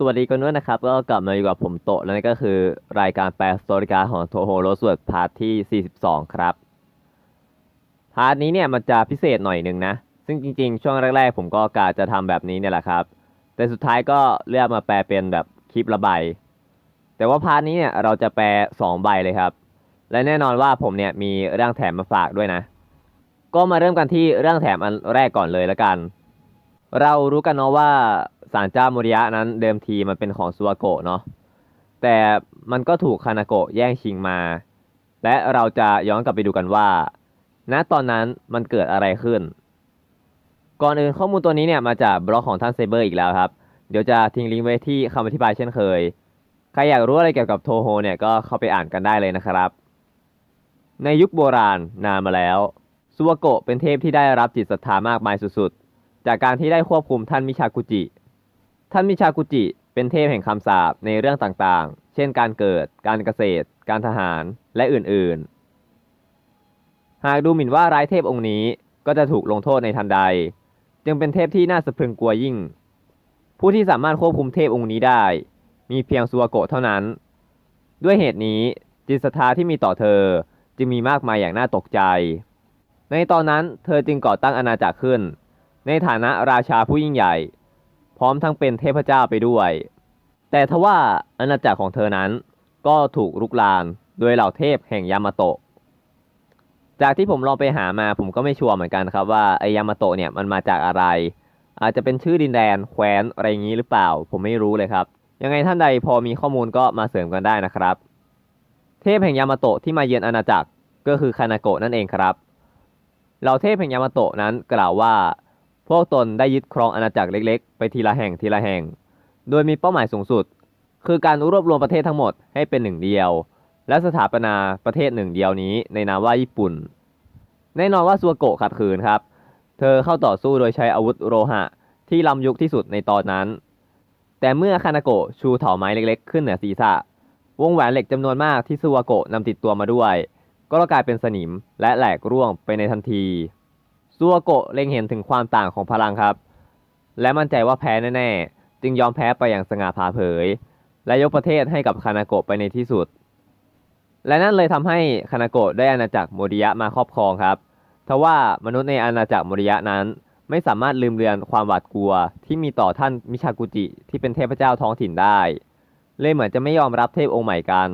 สวัสดีกันด้วยนะครับ ก็กลับมาอยู่กับผมโตแล้วนี่ก็คือรายการแปลสตอริการของโทโฮโรสวดพาร์ทที่ 42 ครับ พาร์ทนี้เนี่ยมันจะพิเศษหน่อยหนึ่งนะ ซึ่งจริงๆ ช่วงแรกๆ ผมก็กะจะทำแบบนี้เนี่ยแหละครับ แต่สุดท้ายก็เลือกมาแปลเป็นแบบคลิประบายแต่ว่าพาร์ทนี้เนี่ยเราจะแปล 2 ใบเลยครับ และแน่นอนว่าผมเนี่ยมีเรื่องแถมมาฝากด้วยนะ ก็มาเริ่มกันที่เรื่องแถมอันแรกก่อนเลยล้วกัน เรารู้กันเนาะว่า ศาลเจ้าโมริยะนั้นเดิมทีมันเป็นของซูวาโกะเนาะแต่มันก็ถูกคานาโกะแย่งชิงมา และเราจะย้อนกลับไปดูกันว่า ณตอนนั้นมันเกิดอะไรขึ้น ก่อนอื่นข้อมูลตัวนี้เนี่ยมาจากบล็อกของท่านเซเบอร์อีกแล้วครับ เดี๋ยวจะทิ้งลิงก์ไว้ที่คำอธิบายเช่นเคย ใครอยากรู้อะไรเกี่ยวกับโทโฮเนี่ยก็เข้าไปอ่านกันได้เลยนะครับ ในยุคโบราณนานมาแล้วซูวาโกะเป็นเทพที่ได้รับจิตศรัทธามากมายสุดๆ จากการที่ได้ควบคุมท่านมิชากุจิ ท่านมิชากุจิ เป็นเทพแห่งคำสาปในเรื่องต่างๆ เช่นการเกิด การเกษตร การทหาร และอื่นๆ หากดูหมิ่นว่าร้ายเทพองค์นี้ก็จะถูกลงโทษในทันใด จึงเป็นเทพที่น่าสะพรึงกลัวยิ่ง ผู้ที่สามารถควบคุมเทพองค์นี้ได้ มีเพียงซัวโกะเท่านั้น ด้วยเหตุนี้จิตศรัทธาที่มีต่อเธอจึงมีมากมายอย่างน่าตกใจ ในตอนนั้นเธอจึงก่อตั้งอาณาจักรขึ้น ในฐานะราชาผู้ยิ่งใหญ่ พร้อมทั้งเป็นเทพเจ้าไปด้วย แต่ทว่าอาณาจักรของเธอนั้นก็ถูกรุกรานโดยเหล่าเทพแห่งยามาโตะ จากที่ผมลองไปหามาผมก็ไม่ชัวร์เหมือนกันครับว่าไอยามาโตะเนี่ยมันมาจากอะไร อาจจะเป็นชื่อดินแดนแคว้นอะไรอย่างนี้หรือเปล่า ผมไม่รู้เลยครับ ยังไงท่านใดพอมีข้อมูลก็มาเสริมกันได้นะครับ เทพแห่งยามาโตะที่มาเยือนอาณาจักรก็คือคานาโกะนั่นเองครับ เหล่าเทพแห่งยามาโตะนั้นกล่าวว่า พวกตนได้ยึดครองอาณาจักรเล็กๆ ไปทีละแห่งทีละแห่ง โดยมีเป้าหมายสูงสุด คือการรวบรวมประเทศทั้งหมดให้เป็นหนึ่งเดียว และสถาปนาประเทศหนึ่งเดียวนี้ในนามว่าญี่ปุ่น แน่นอนว่าซัวโกะขัดขืนครับ เธอเข้าต่อสู้โดยใช้อาวุธโลหะที่ล้ำยุคที่สุดในตอนนั้น แต่เมื่อคานาโกะชูเถาไม้เล็กๆ ขึ้นเหนือศีรษะ วงแหวนเหล็กจำนวนมากที่ซัวโกะนำติดตัวมาด้วย ก็กลายเป็นสนิมและแหลกร่วงไปในทันที ซัวโกะเล็งเห็นถึงความต่างของพลังครับ และมั่นใจว่าแพ้แน่ๆ จึงยอมแพ้ไปอย่างสง่าผ่าเผย และยกประเทศให้กับคานาโกะไปในที่สุด และนั่นเลยทำให้คานาโกะได้อาณาจักรโมริยะมาครอบครองครับทว่ามนุษย์ในอาณาจักรโมริยะนั้น ไม่สามารถลืมเลือนความหวาดกลัว ที่มีต่อท่านมิชากุจิที่เป็นเทพเจ้าท้องถิ่นได้ เลยเหมือนจะไม่ยอมรับเทพองค์ใหม่กัน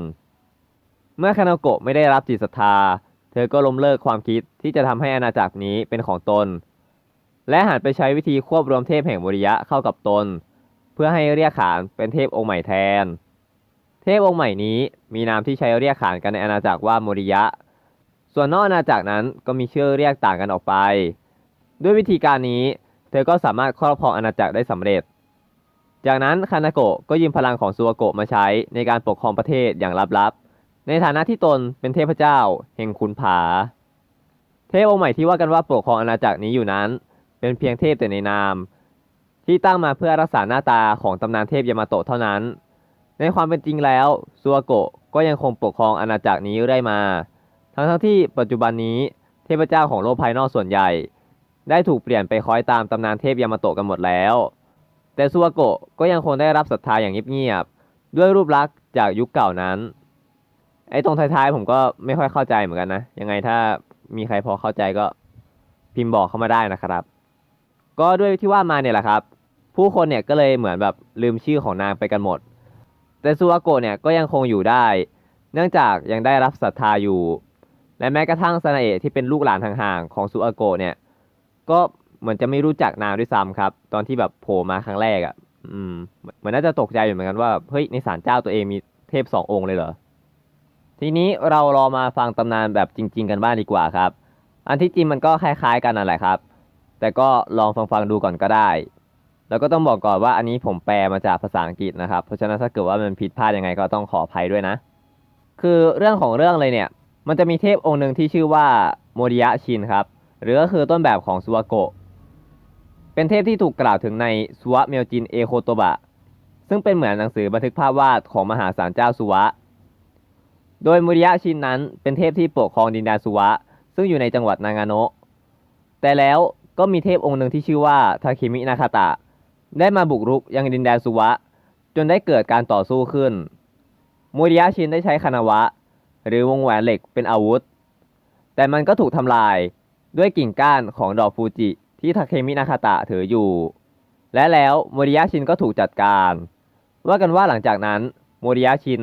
เมื่อคานาโกะไม่ได้รับจิตศรัทธา เธอก็ล้มเลิกความคิดที่จะทำให้อาณาจักรนี้เป็นของตน และหันไปใช้วิธีควบรวมเทพแห่งโมริยะเข้ากับตน เพื่อให้เรียกขานเป็นเทพองค์ใหม่แทน เทพองค์ใหม่นี้มีนามที่ใช้เรียกขานกันในอาณาจักรว่าโมริยะ ส่วนนอกอาณาจักรนั้นก็มีชื่อเรียกต่างกันออกไป ด้วยวิธีการนี้ เธอก็สามารถครอบครองอาณาจักรได้สำเร็จ จากนั้นคานาโกะก็ยืมพลังของซัวโกะมาใช้ในการปกครองประเทศอย่างลับๆ ในฐานะที่ตนเป็นเทพเจ้าแห่งขุนผา เทพองค์ใหม่ที่ว่ากันว่าปกครองอาณาจักรนี้อยู่นั้น เป็นเพียงเทพแต่ในนาม ที่ตั้งมาเพื่อรักษาหน้าตาของตำนานเทพยามาโตะเท่านั้น ในความเป็นจริงแล้วซัวโกะก็ยังคงปกครองอาณาจักรนี้เรื่อยมา ทั้งทั้งที่ปัจจุบันนี้เทพเจ้าของโลกภายนอกส่วนใหญ่ ได้ถูกเปลี่ยนไปคอยตามตำนานเทพยามาโตะกันหมดแล้ว แต่ซัวโกะก็ยังคงได้รับศรัทธาอย่างเงียบๆด้วยรูปลักษณ์จากยุคเก่านั้น ไอ้ตรงท้ายๆผมก็ไม่ค่อยเข้าใจเหมือนกันนะ ยังไงถ้ามีใครพอเข้าใจก็พิมพ์บอกเข้ามาได้นะครับ ก็ด้วยที่ว่ามาเนี่ยแหละครับ ผู้คนเนี่ยก็เลยเหมือนแบบลืมชื่อของนางไปกันหมด แต่ซูอาโกะเนี่ยก็ยังคงอยู่ได้ เนื่องจากยังได้รับศรัทธาอยู่ และแม้กระทั่งซานาเอะที่เป็นลูกหลานห่างๆของซูอาโกะเนี่ย ก็เหมือนจะไม่รู้จักนางด้วยซ้ำครับ ตอนที่แบบโผล่มาครั้งแรกอะ่ะ อืมเหมือนน่าจะตกใจอยู่เหมือนกันว่าเฮ้ยในศาลเจ้าตัวเองมีเทพสององค์เลยเหรอ ทีนี้เรารอมาฟังตำนานแบบจริง ๆ กันบ้างดีกว่าครับ อันที่จริงมันก็คล้ายๆ กันนั่นแหละครับ แต่ก็ลองฟังๆดูก่อนก็ได้ แล้วก็ต้องบอกก่อนว่าอันนี้ผมแปลมาจากภาษาอังกฤษนะครับ เพราะฉะนั้นถ้าเกิดว่ามันผิดพลาดยังไงก็ต้องขออภัยด้วยนะ คือเรื่องของเรื่องเลยเนี่ย มันจะมีเทพองค์หนึ่งที่ชื่อว่าโมริยะชินครับ หรือก็คือต้นแบบของซูวาโกะ เป็นเทพที่ถูกกล่าวถึงในสุวะเมลจินเอโคโตบะ ซึ่งเป็นเหมือนหนังสือบันทึกภาพวาดของมหาศาลเจ้าสุวะ โดยมุริยะชินนั้นเป็นเทพที่ปกครองดินแดนสุวะ ซึ่งอยู่ในจังหวัดนางาโนะแต่แล้วก็มีเทพองค์หนึ่งที่ชื่อว่าทาคิมินาคาตะ ได้มาบุกรุกยังดินแดนสุวะ จนได้เกิดการต่อสู้ขึ้นโมริยะชินได้ใช้คานาวะ หรือวงแหวนเหล็กเป็นอาวุธ แต่มันก็ถูกทำลายด้วยกิ่งก้านของดอกฟูจิที่ทาเคมินาคาตะถืออยู่ และแล้วโมริยะชินก็ถูกจัดการ ว่ากันว่าหลังจากนั้นโมริยะชิน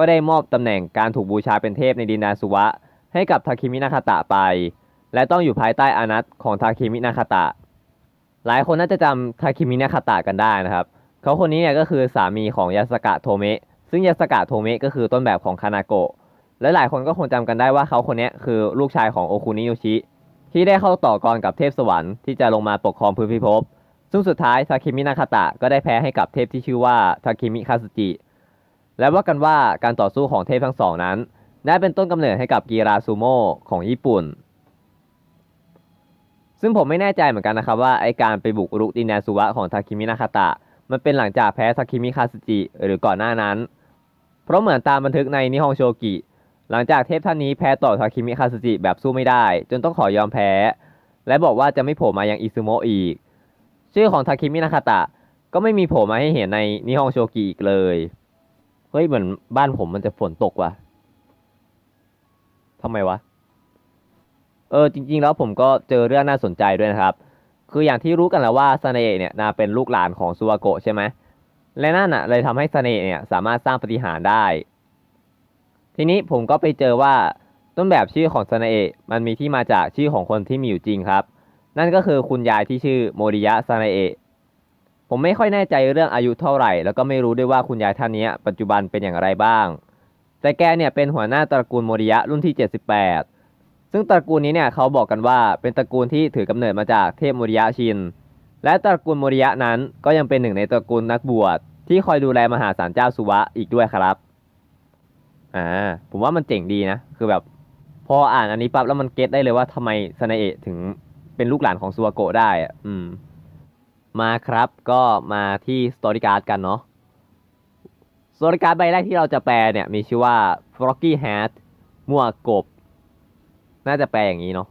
ก็ได้มอบตำแหน่งการถูกบูชาเป็นเทพในดินแดนสุวะ ให้กับทาเคมินาคาตะไป และต้องอยู่ภายใต้อานัตของทาเคมินาคาตะ หลายคนน่าจะจำทาเคมินาคาตะกันได้นะครับ เขาคนนี้เนี่ยก็คือสามีของยาสกะโทเมะซึ่งยาสกะโทเมะก็คือต้นแบบของคานาโกะและหลายคนก็คงจำกันได้ว่าเขาคนนี้คือลูกชายของโอคุนิโยชิ ที่ได้เข้าต่อกรกับเทพสวรรค์ที่จะลงมาปกครองพื้นพิภพซึ่งสุดท้ายทาเคมินาคาตะก็ได้แพ้ให้กับเทพที่ชื่อว่าทาเคมิคาสจิ และว่ากันว่าการต่อสู้ของเทพทั้งสองนั้น ได้เป็นต้นกำเนิดให้กับกีฬาซูโม่ของญี่ปุ่น ซึ่งผมไม่แน่ใจเหมือนกันนะครับว่าไอการไปบุกรุกดินแดนสุวะของทาคิมินาคาตะ มันเป็นหลังจากแพ้ทาคิมิคาสจิหรือก่อนหน้านั้น เพราะเหมือนตามบันทึกในนิฮงโชกิ หลังจากเทพท่านนี้แพ้ต่อทาคิมิคาสจิแบบสู้ไม่ได้ จนต้องขอยอมแพ้ และบอกว่าจะไม่โผล่มายังอิซุโมะอีก ชื่อของทาคิมินาคาตะก็ไม่มีโผล่มาให้เห็นในนิฮงโชกิอีกเลย เฮ้ยเหมือนบ้านผมมันจะฝนตกว่ะทำไมวะ เออจริง ๆ แล้วผมก็เจอเรื่องน่าสนใจด้วยนะครับ คืออย่างที่รู้กันแล้วว่าซาเนะเนี่ยนาเป็นลูกหลานของซูวาโกะใช่ไหมและนั่นอะเลยทำให้ซาเนะเนี่ยสามารถสร้างปฏิหารได้ ทีนี้ผมก็ไปเจอว่าต้นแบบชื่อของซาเนะมันมีที่มาจากชื่อของคนที่มีอยู่จริงครับ นั่นก็คือคุณยายที่ชื่อโมริยะซาเนะ ผมไม่ค่อยแน่ใจเรื่องอายุเท่าไหร่ แล้วก็ไม่รู้ด้วยว่าคุณยายท่านนี้ปัจจุบันเป็นอย่างไรบ้าง แต่แกเนี่ยเป็นหัวหน้าตระกูลโมริยะรุ่นที่ 78 ซึ่งตระกูลนี้เนี่ยเขาบอกกันว่าเป็นตระกูลที่ถือกำเนิดมาจากเทพโมริยะชิน และตระกูลโมริยะนั้นก็ยังเป็นหนึ่งในตระกูลนักบวชที่คอยดูแลมหาศาลเจ้าสุวะอีกด้วยครับ อ่า ผมว่ามันเจ๋งดีนะ คือแบบพออ่านอันนี้ปั๊บแล้วมันเก็ตได้เลยว่าทำไมซานาเอะถึงเป็นลูกหลานของซูวโกะได้อะอืม มาครับก็มาที่สตอรี่การ์ดกันเนาะสตอรี่การ์ดใบแรกที่เราจะแปลเนี่ยมีชื่อว่า Froggy Hat มั่วกบ น่าจะแปลอย่างนี้เนาะ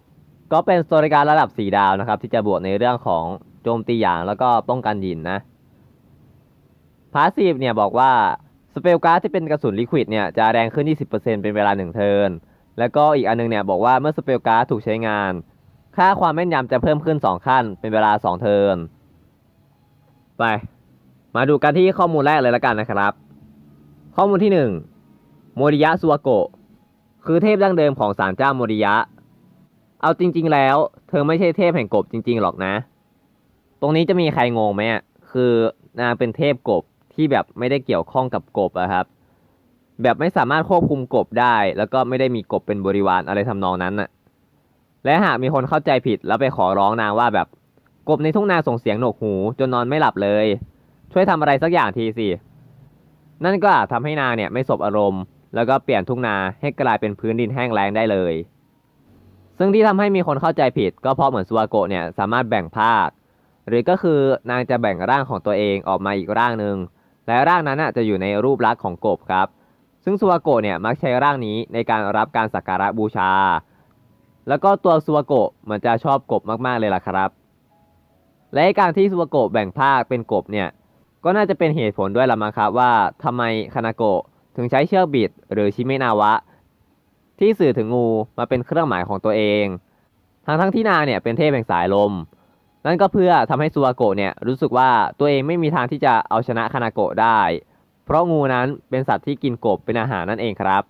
ก็เป็นสตอรี่การ์ดระดับ 4 ดาวนะครับ ที่จะบวกในเรื่องของโจมตีหยางแล้วก็ป้องกันหินนะพาสซีฟเนี่ยบอกว่าสเปลการ์ดที่เป็นกระสุนลิควิดเนี่ยจะแรงขึ้น 20%เป็นเวลา 1 เทิร์นแล้วก็อีกอันนึงเนี่ยบอกว่าเมื่อสเปลการ์ดถูกใช้งาน ค่าความแม่นยำจะเพิ่มขึ้น 2 ขั้นเป็นเวลา 2 เทิร์น ไป มาดูกันที่ข้อมูลแรกเลยละกันนะครับ ข้อมูลที่1โมริยะสุวโกะคือเทพดั้งเดิมของศาลเจ้าโมริยะ เอาจริง ๆ แล้ว เธอไม่ใช่เทพแห่งกบจริง ๆ หรอกนะ ตรงนี้จะมีใครงงไหมอะคือนางเป็นเทพกบที่แบบไม่ได้เกี่ยวข้องกับกบอะครับ แบบไม่สามารถควบคุมกบได้ แล้วก็ไม่ได้มีกบเป็นบริวารอะไรทำนองนั้นน่ะและหากมีคนเข้าใจผิดแล้วไปขอร้องนางว่าแบบ กบในทุ่งนาส่งเสียงหนวกหูจนนอนไม่หลับเลย ช่วยทำอะไรสักอย่างทีสิ นั่นก็อาจทำให้นางเนี่ยไม่สบอารมณ์ แล้วก็เปลี่ยนทุ่งนาให้กลายเป็นพื้นดินแห้งแล้งได้เลย ซึ่งที่ทำให้มีคนเข้าใจผิด ก็เพราะเหมือนซูวาโกะเนี่ยสามารถแบ่งภาค หรือก็คือนางจะแบ่งร่างของตัวเองออกมาอีกร่างหนึ่งและร่างนั้นน่ะจะอยู่ในรูปลักษณ์ของกบครับ ซึ่งซูวาโกะเนี่ยมักใช้ร่างนี้ในการรับการสักการะบูชา แล้วก็ตัวซูวาโกะมือนจะชอบกบมากๆเลยล่ะครับ และการที่ซูวาโกะแบ่งภาคเป็นกบเนี่ยก็น่าจะเป็นเหตุผลด้วยละมั้งครับว่าทำไมคานาโกะถึงใช้เชือกบิดหรือชิเมนาวะ ที่สื่อถึงงูมาเป็นเครื่องหมายของตัวเอง ทั้งทั้งที่นางเนี่ยเป็นเทพแห่งสายลม นั่นก็เพื่อทำให้ซูวาโกะเนี่ยรู้สึกว่าตัวเองไม่มีทางที่จะเอาชนะคานาโกะได้ เพราะงูนั้นเป็นสัตว์ที่กินกบเป็นอาหารนั่นเองครับ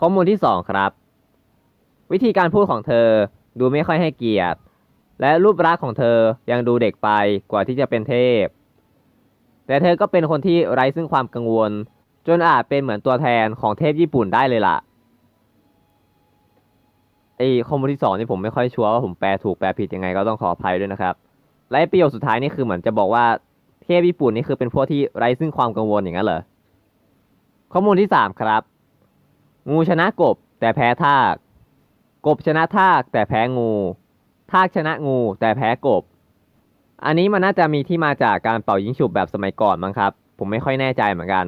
ข้อมูลที่ 2 ครับ วิธีการพูดของเธอดูไม่ค่อยให้เกียรติ และรูปลักษณ์ของเธอยังดูเด็กไปกว่าที่จะเป็นเทพ แต่เธอก็เป็นคนที่ไร้ซึ่งความกังวล จนอาจเป็นเหมือนตัวแทนของเทพญี่ปุ่นได้เลยล่ะไอข้อมูลที่สองนี่ผมไม่ค่อยชัวร์ว่าผมแปลถูกแปลผิดยังไงก็ต้องขออภัยด้วยนะครับ และประโยคสุดท้ายนี่คือเหมือนจะบอกว่าเทพญี่ปุ่นนี่คือเป็นพวกที่ไร้ซึ่งความกังวลอย่างนั้นเหรอ ข้อมูลที่สามครับ งูชนะกบแต่แพ้ทาก กบชนะทากแต่แพ้งู ทากชนะงูแต่แพ้กบ อันนี้มันน่าจะมีที่มาจากการเป่ายิงฉุบแบบสมัยก่อนมั้งครับ ผมไม่ค่อยแน่ใจเหมือนกัน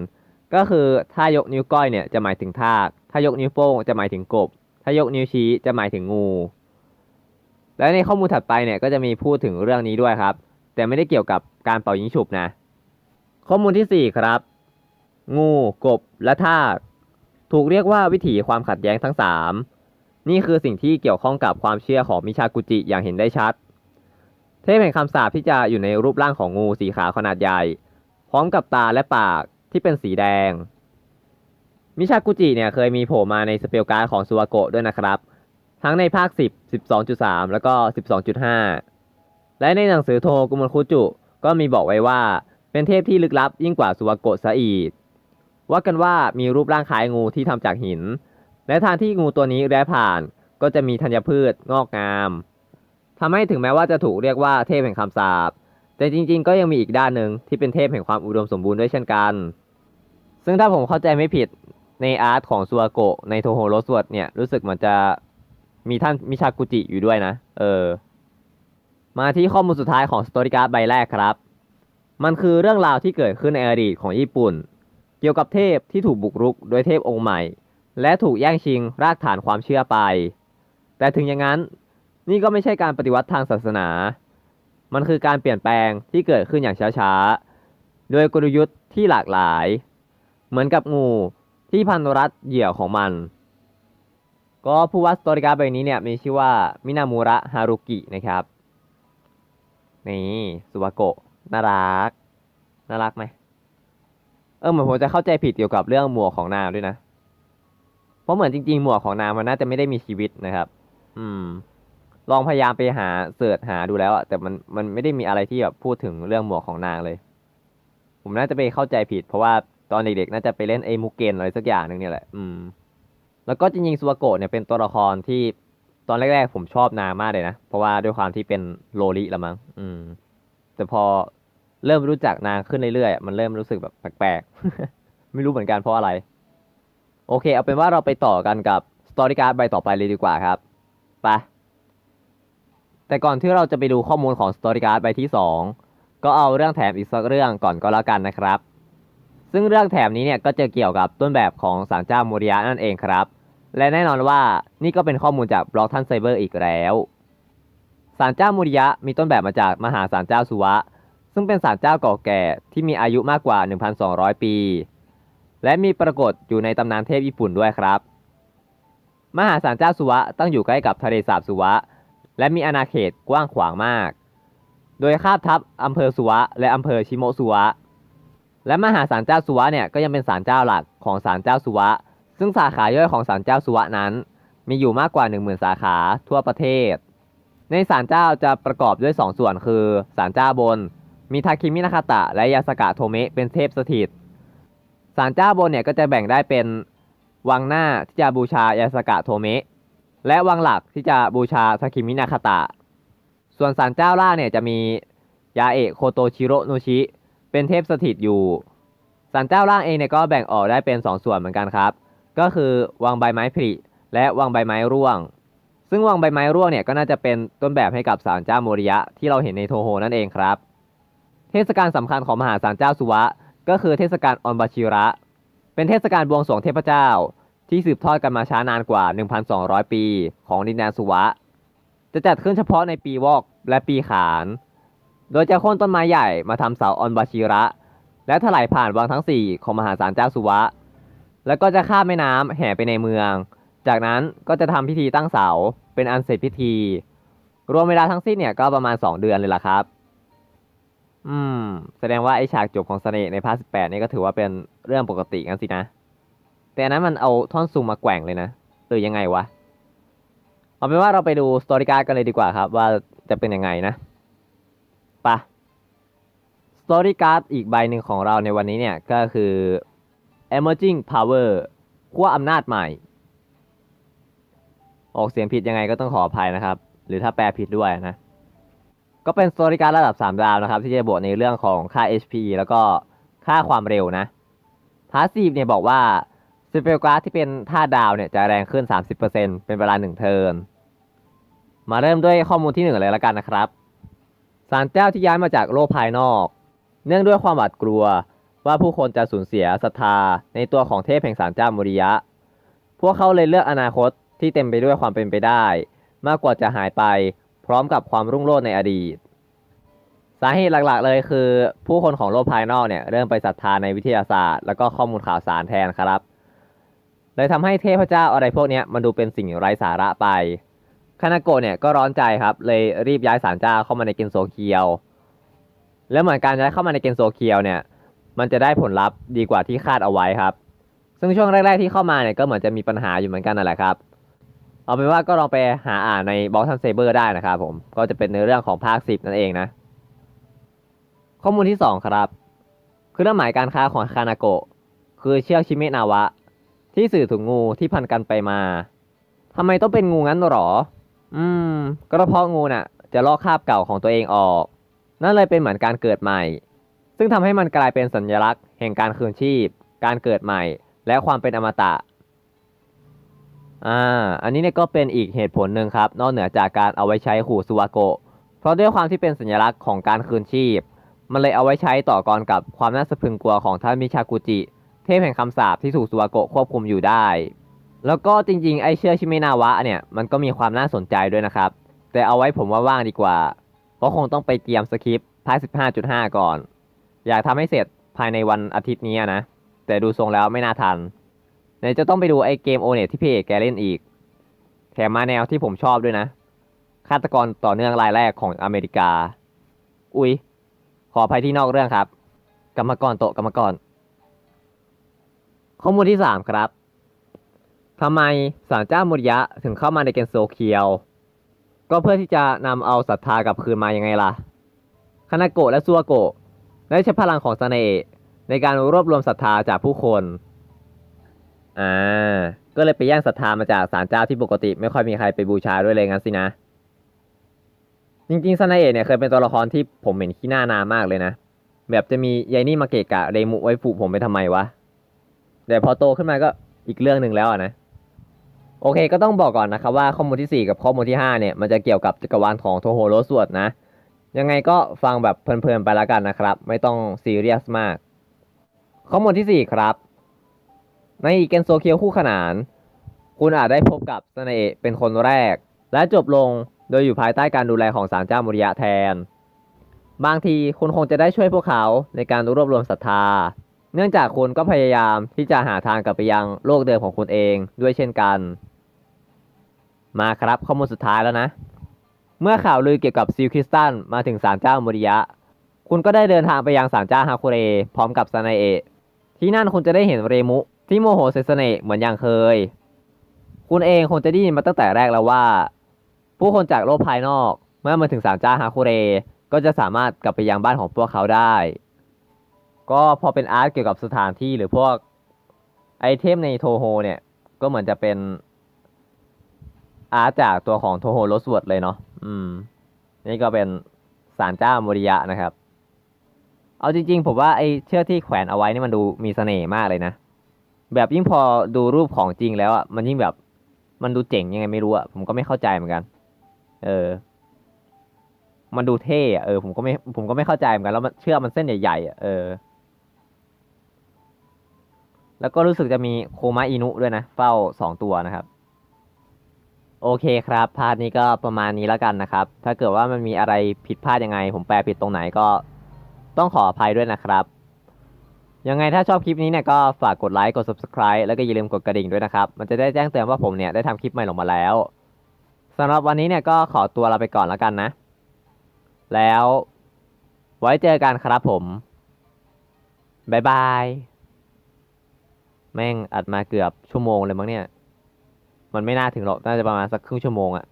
ก็คือถ้ายกนิ้วก้อยเนี่ยจะหมายถึงทาก ถ้ายกนิ้วโป้งจะหมายถึงกบ ถ้ายกนิ้วชี้จะหมายถึงงู และในข้อมูลถัดไปเนี่ยก็จะมีพูดถึงเรื่องนี้ด้วยครับ แต่ไม่ได้เกี่ยวกับการเป่ายิงฉุบนะ ข้อมูลที่4ครับ งู กบ และทาก ถูกเรียกว่าวิถีความขัดแย้งทั้ง3 นี่คือสิ่งที่เกี่ยวข้องกับความเชื่อของมิชากุจิอย่างเห็นได้ชัด เทพแห่งคำสาปที่จะอยู่ในรูปร่างของงูสีขาวขนาดใหญ่ พร้อมกับตาและปากที่เป็นสีแดง มิชากุจิเนี่ยเคยมีโผล่มาในสเปลการ์ของซูวาโกะด้วยนะครับ ทั้งในภาค 10 12.3 แล้วก็ 12.5 และในหนังสือโทกุมลคุจุ ก็มีบอกไว้ว่าเป็นเทพที่ลึกลับยิ่งกว่าสุวาโกะซะอีกว่ากันว่ามีรูปร่างคล้ายงูที่ทำจากหิน และทางที่งูตัวนี้เลื้ผ่านก็จะมีธัญพืชงอกงามทำให้ถึงแม้ว่าจะถูกเรียกว่าเทพแห่งคำสาปแต่จริง ๆ ก็ยังมีอีกด้านหนึ่งที่เป็นเทพแห่งความอุดมสมบูรณ์ด้วยเช่นกัน ซึ่งถ้าผมเข้าใจไม่ผิดในอาร์ตของซูวโกะในโทโฮโรสวดเนี่ยรู้สึกเหมือนจะมีท่านมิชากุจิอยู่ด้วยนะ เออ มาที่ข้อมูลสุดท้ายของสตอริการ์ดใบแรกครับ มันคือเรื่องราวที่เกิดขึ้นในอดีตของญี่ปุ่น เกี่ยวกับเทพที่ถูกบุกรุกโดยเทพองค์ใหม่ และถูกแย่งชิงรากฐานความเชื่อไป แต่ถึงอย่างนั้นนี่ก็ไม่ใช่การปฏิวัติทางศาสนา มันคือการเปลี่ยนแปลงที่เกิดขึ้นอย่างช้าๆ โดยกลยุทธ์ที่หลากหลาย เหมือนกับงูที่พันรัดเหยื่อของมัน ก็ผู้วัดสตอริการ์ดใบนี้เนี่ยมีชื่อว่ามินามูระฮารุกินะครับ นี่สุวาโกะน่ารัก น่ารักไหม เออเหมือนผมจะเข้าใจผิดเกี่ยวกับเรื่องหมวกของนางด้วยนะ เพราะเหมือนจริงๆ หมวกของนางมันน่าจะไม่ได้มีชีวิตนะครับ อืม ลองพยายามไปหาเสิร์ชหาดูแล้วอะแต่มันมันไม่ได้มีอะไรที่แบบพูดถึงเรื่องหมวกของนางเลย ผมน่าจะไปเข้าใจผิด เพราะว่าตอนเด็กๆ น่าจะไปเล่นไอ้มุกเกนอะไรสักอย่างหนึ่งเนี่ยแหละ อืม แล้วก็จริงๆซูวโกะเนี่ยเป็นตัวละครที่ตอนแรกๆ ผมชอบนางมากเลยนะ เพราะว่าด้วยความที่เป็นโลลิละมั้ง อืม แต่พอเริ่มรู้จักนางขึ้นเรื่อยๆ มันเริ่มรู้สึกแบบแปลกๆ ไม่รู้เหมือนกันเพราะอะไร โอเค เอาเป็นว่าเราไปต่อกันกับสตอรี่การ์ดใบต่อไปเลยดีกว่าครับไปแต่ก่อนที่เราจะไปดูข้อมูลของสตอรี่การ์ดใบที่ 2 ก็เอาเรื่องแถมอีกสักเรื่องก่อนก็แล้วกันนะครับ ซึ่งเรื่องแถมนี้เนี่ยก็จะเกี่ยวกับต้นแบบของสารเจ้าโมริยะนั่นเองครับ และแน่นอนว่านี่ก็เป็นข้อมูลจากบล็อกท่านไซเบอร์อีกแล้วสารเจ้าโมริยะมีต้นแบบมาจากมหาสารเจ้าสุวะ ซึ่งเป็นสารเจ้าเก่าแก่ที่มีอายุมากกว่า 1,200 ปี และมีปรากฏอยู่ในตำนานเทพญี่ปุ่นด้วยครับ มหาสารเจ้าสุวะตั้งอยู่ใกล้กับทะเลสาบสุวะ และมีอาณาเขตกว้างขวางมาก โดยคาบทับอำเภอสุวะ และอำเภอชิโมสุวะ และมหาศาลเจ้าสุวะเนี่ยก็ยังเป็นศาลเจ้าหลักของศาลเจ้าสุวะ ซึ่งสาขาย่อยของศาลเจ้าสุวะนั้น มีอยู่มากกว่า10,000สาขาทั่วประเทศ ในศาลเจ้าจะประกอบด้วย 2 ส่วนคือศาลเจ้าบน มีทาคิมินาคาตะและยาสกะโทเมะเป็นเทพสถิต ศาลเจ้าบนเนี่ยก็จะแบ่งได้เป็นวังหน้าที่จะบูชายาสกะโทเมะและวังหลักที่จะบูชาทาคิมินาคาตะ ส่วนศาลเจ้าล่างเนี่ยจะมียาเอะโคโตชิโรโนชิ เป็นเทพสถิตอยู่ศาลเจ้าล่างเองเนี่ยก็แบ่งออกได้เป็น 2 ส่วนเหมือนกันครับ ก็คือวังใบไม้ผลิและวังใบไม้ร่วง ซึ่งวังใบไม้ร่วงเนี่ยก็น่าจะเป็นต้นแบบให้กับศาลเจ้าโมริยะที่เราเห็นในโทโฮนั่นเองครับ เทศกาลสำคัญของมหาศาลเจ้าสุวะ ก็คือเทศกาลออนบาชิระ เป็นเทศกาลบวงสรวงเทพเจ้า ที่สืบทอดกันมาช้านานกว่า 1,200 ปี ของดินแดนสุวะ จะจัดขึ้นเฉพาะในปีวอกและปีขาน โดยจะโค่นต้นไม้ใหญ่มาทำเสาออนบาชิระ และถลายผ่านวังทั้ง 4 ของมหาศาลเจ้าสุวะ แล้วก็จะข้ามแม่น้ำแห่ไปในเมือง จากนั้นก็จะทำพิธีตั้งเสาเป็นอันเสร็จพิธี รวมเวลาทั้งสิ้นเนี่ยก็ประมาณ 2 เดือนเลยล่ะครับ อืม แสดงว่าไอฉากจบของเสน่ห์ในภาค18นี่ก็ถือว่าเป็นเรื่องปกติกันสินะ แต่อันนั้นมันเอาท่อนซูมมาแกว่งเลยนะหรือยังไงวะ เอาเป็นว่าเราไปดูสตอรี่การ์ดกันเลยดีกว่าครับ ว่าจะเป็นยังไงนะไปะสตอรี่การ์ดอีกใบหนึ่งของเราในวันนี้เนี่ยก็คือ emerging power ขั้วอำนาจใหม่ ออกเสียงผิดยังไงก็ต้องขออภัยนะครับ หรือถ้าแปลผิดด้วยนะ ก็เป็นสตอรี่การระดับ 3 ดาวนะครับ ที่จะบวกในเรื่องของค่า HP แล้วก็ค่าความเร็วนะพาสซีฟเนี่ยบอกว่าสเปลกร์ดที่เป็นท่าดาวเนี่ยจะแรงขึ้น 30%เป็นเวลา 1 เทิร์น มาเริ่มด้วยข้อมูลที่ 1 เลยละกันนะครับ สารเจ้าที่ย้ายมาจากโลกภายนอก เนื่องด้วยความหวาดกลัวว่าผู้คนจะสูญเสียศรัทธาในตัวของเทพแห่งสารเจ้ามุริยะ พวกเขาเลยเลือกอนาคตที่เต็มไปด้วยความเป็นไปได้ มากกว่าจะหายไป พร้อมกับความรุ่งโรจน์ในอดีต สาเหตุหลักๆเลยคือ ผู้คนของโลกภายนอกเนี่ยเริ่มไปศรัทธาในวิทยาศาสตร์ แล้วก็ข้อมูลข่าวสารแทนครับเลยทำให้เทพเจ้าอะไรพวกนี้มันดูเป็นสิ่งไร้สาระไปคานาโกะเนี่ยก็ร้อนใจครับ เลยรีบย้ายศาลเจ้าเข้ามาในเกนโซเคียว แล้วเหมือนการย้ายเข้ามาในเกนโซเคียวเนี่ย มันจะได้ผลลัพธ์ดีกว่าที่คาดเอาไว้ครับ ซึ่งช่วงแรก ๆที่เข้ามาเนี่ยก็เหมือนจะมีปัญหาอยู่เหมือนกันนั่นแหละครับ เอาเป็นว่าก็ลองไปหาอ่านในบล็อกทันเซเบอร์ได้นะครับผม ก็จะเป็นในเรื่องของภาคสิบนั่นเองนะ ข้อมูลที่สองครับ คือเรื่องหมายการค้าของคานาโกะ คือเชือกชิเมะนาวะ ที่สื่อถึงงูที่พันกันไปมาทำไมต้องเป็นงูงั้นหรอ อืม ก็เพราะงูน่ะ จะลอกคราบเก่าของตัวเองออก นั่นเลยเป็นเหมือนการเกิดใหม่ ซึ่งทำให้มันกลายเป็นสัญลักษณ์ แห่งการคืนชีพ การเกิดใหม่ และความเป็นอมตะ อ่าอันนี้เนี่ยก็เป็นอีกเหตุผลหนึ่งครับ นอกเหนือจากการเอาไว้ใช้ขู่ซูวาโกะเพราะด้วยความที่เป็นสัญลักษณ์ของการคืนชีพ มันเลยเอาไว้ใช้ต่อกรกับความน่าสะพรึงกลัวของท่านมิชากุจิ เทพแห่งคำสาปที่ถูกซูวาโกะควบคุมอยู่ได้ แล้วก็จริงๆ ไอเชื่อชิเมนาวะเนี่ยมันก็มีความน่าสนใจด้วยนะครับ แต่เอาไว้ผมว่าว่างดีกว่า เพราะคงต้องไปเตรียมสคริปต์พาร์ท15.5 ก่อน อยากทำให้เสร็จภายในวันอาทิตย์นี้นะ แต่ดูทรงแล้วไม่น่าทัน ไหนจะต้องไปดูไอเกมโอเน็ตที่พี่เอกแกเล่นอีก แถมมาแนวที่ผมชอบด้วยนะ ฆาตกรต่อเนื่องรายแรกของอเมริกา อุ๊ย ขออภัยที่นอกเรื่องครับ กรรมกรโตกรรมกร ข้อมูลที่สามครับทำไมศาลเจ้ามุริยะถึงเข้ามาในเกนโซเคียว ก็เพื่อที่จะนำเอาศรัทธากลับคืนมายังไงล่ะคานาโกะและซัวโกะได้ใช้พลังของเสน่ห์ในการรวบรวมศรัทธาจากผู้คน อ่า ก็เลยไปแย่งศรัทธามาจากศาลเจ้าที่ปกติ ไม่ค่อยมีใครไปบูชาด้วยเลยงั้นสินะ จริงๆซานาเอะเนี่ยเคยเป็นตัวละครที่ผมเห็นขี้หน้านามากเลยนะ แบบจะมียายนี่มาเกะกะเรมุไว้ฝูผมไปทำไมวะ แต่พอโตขึ้นมาก็อีกเรื่องหนึ่งแล้วอะนะ โอเค ก็ต้องบอกก่อนนะครับว่าข้อมูลที่ 4 กับข้อมูลที่ 5 เนี่ยมันจะเกี่ยวกับจักรวาลของโทโฮโรสวดนะ ยังไงก็ฟังแบบเพลินๆไปแล้วกันนะครับ ไม่ต้องซีเรียสมาก ข้อมูลที่ 4 ครับ ในอีเกนโซเคียวคู่ขนาน คุณอาจได้พบกับซานเอะเป็นคนแรก และจบลงโดยอยู่ภายใต้การดูแลของศาลเจ้ามุริยะแทน บางทีคุณคงจะได้ช่วยพวกเขาในการรวบรวมศรัทธา เนื่องจากคุณก็พยายามที่จะหาทางกลับไปยังโลกเดิมของคุณเองด้วยเช่นกัน มาครับข้อมูลสุดท้ายแล้วนะ เมื่อข่าวลือเกี่ยวกับซิลคริสตันมาถึงศาลเจ้ามุริยะ คุณก็ได้เดินทางไปยังศาลเจ้าฮาคุเรพร้อมกับซานาเอะที่นั่นคุณจะได้เห็นเรมุ ที่โมโหเซสเนะเหมือนอย่างเคย คุณเองคงจะได้ยินมาตั้งแต่แรกแล้วว่า ผู้คนจากโลกภายนอก เมื่อมาถึงศาลเจ้าฮาคุเร ก็จะสามารถกลับไปยังบ้านของพวกเขาได้ ก็พอเป็นอาร์ตเกี่ยวกับสถานที่หรือพวกไอเทมในโทโฮเนี่ย ก็เหมือนจะเป็นอาร์ตจากตัวของโทโฮโรสวดเลยเนาะอืม นี่ก็เป็นสารเจ้าโมริยะนะครับ เอาจริงๆ ผมว่าไอเชือกที่แขวนเอาไว้นี่มันดูมีเสน่ห์มากเลยนะ แบบยิ่งพอดูรูปของจริงแล้วอะมันยิ่งแบบมันดูเจ๋งยังไงไม่รู้อะผมก็ไม่เข้าใจเหมือนกัน เออ มันดูเท่อะเออผมก็ไม่ผมก็ไม่เข้าใจเหมือนกันแล้วมันเชือกมันเส้นใหญ่ๆอะเออ แล้วก็รู้สึกจะมีโคมาอินุด้วยนะ เฝ้าสองตัวนะครับ โอเคครับพาร์ทนี้ก็ประมาณนี้แล้วกันนะครับ ถ้าเกิดว่ามันมีอะไรผิดพลาดยังไง ผมแปลผิดตรงไหนก็ต้องขออภัยด้วยนะครับ ยังไงถ้าชอบคลิปนี้เนี่ยก็ฝากกดไลค์กด subscribe แล้วก็อย่าลืมกดกระดิ่งด้วยนะครับ มันจะได้แจ้งเตือนว่าผมเนี่ยได้ทำคลิปใหม่ลงมาแล้วสำหรับวันนี้เนี่ยก็ขอตัวลาไปก่อนแล้วกันนะ แล้ว ไว้เจอกันครับผมบายบาย แม่งอัดมาเกือบชั่วโมงเลยมั้งเนี่ย มันไม่น่าถึงหรอก น่าจะประมาณสักครึ่งชั่วโมงอะ